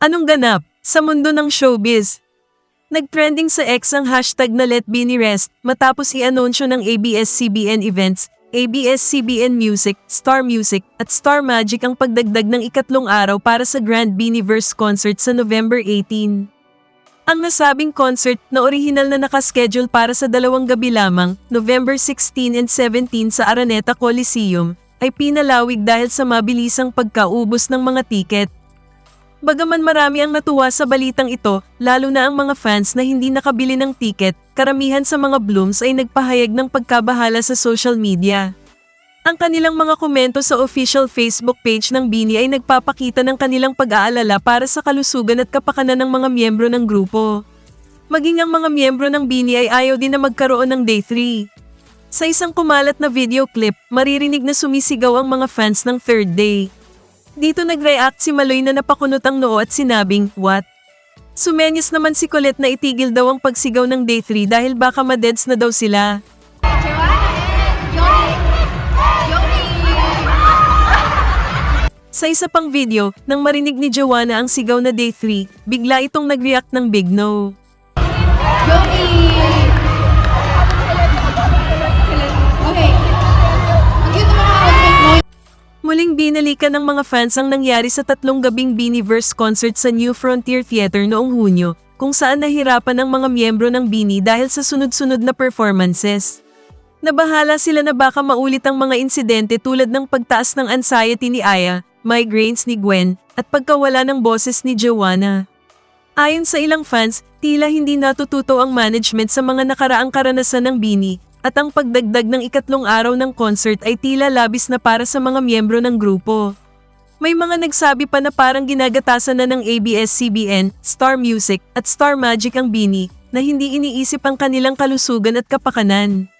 Anong ganap sa mundo ng showbiz? Nagtrending sa X ang hashtag na Let Beanie Rest matapos i-anunsyo ng ABS-CBN Events, ABS-CBN Music, Star Music at Star Magic ang pagdagdag ng ikatlong araw para sa Grand Beanieverse concert sa November 18. Ang nasabing concert na orihinal na nakaschedule para sa dalawang gabi lamang, November 16 and 17 sa Araneta Coliseum, ay pinalawig dahil sa mabilisang pagkaubos ng mga tiket. Bagaman marami ang natuwa sa balitang ito, lalo na ang mga fans na hindi nakabili ng tiket, karamihan sa mga blooms ay nagpahayag ng pagkabahala sa social media. Ang kanilang mga komento sa official Facebook page ng Bini ay nagpapakita ng kanilang pag-aalala para sa kalusugan at kapakanan ng mga miyembro ng grupo. Maging ang mga miyembro ng Bini ay ayaw din na magkaroon ng Day 3. Sa isang kumalat na video clip, maririnig na sumisigaw ang mga fans ng third day. Dito nag-react si Maloy na napakunot ang noo at sinabing, What? Sumenyas naman si Colette na itigil daw ang pagsigaw ng Day 3 dahil baka madeds na daw sila. Sa isa pang video, nang marinig ni Joanna ang sigaw na Day 3, bigla itong nag-react ng Big No. Yoni! Muling binalikan ng mga fans ang nangyari sa tatlong gabing Beanieverse concert sa New Frontier Theater noong Hunyo, kung saan nahirapan ang mga miyembro ng Beanie dahil sa sunod-sunod na performances. Nabahala sila na baka maulit ang mga insidente tulad ng pagtaas ng anxiety ni Aya, migraines ni Gwen, at pagkawala ng boses ni Joanna. Ayon sa ilang fans, tila hindi natututo ang management sa mga nakaraang karanasan ng Bini at ang pagdagdag ng ikatlong araw ng concert ay tila labis na para sa mga miyembro ng grupo. May mga nagsabi pa na parang ginagatasan na ng ABS-CBN, Star Music at Star Magic ang Bini na hindi iniisip ang kanilang kalusugan at kapakanan.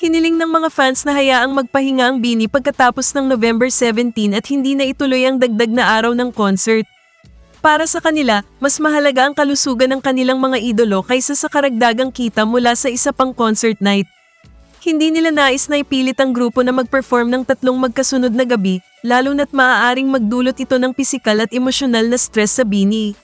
Hiniling ng mga fans na hayaang magpahinga ang Bini pagkatapos ng November 17 at hindi na ituloy ang dagdag na araw ng concert. Para sa kanila, mas mahalaga ang kalusugan ng kanilang mga idolo kaysa sa karagdagang kita mula sa isa pang concert night. Hindi nila nais na ipilit ang grupo na mag-perform ng tatlong magkasunod na gabi, lalo na't maaaring magdulot ito ng pisikal at emosyonal na stress sa Bini.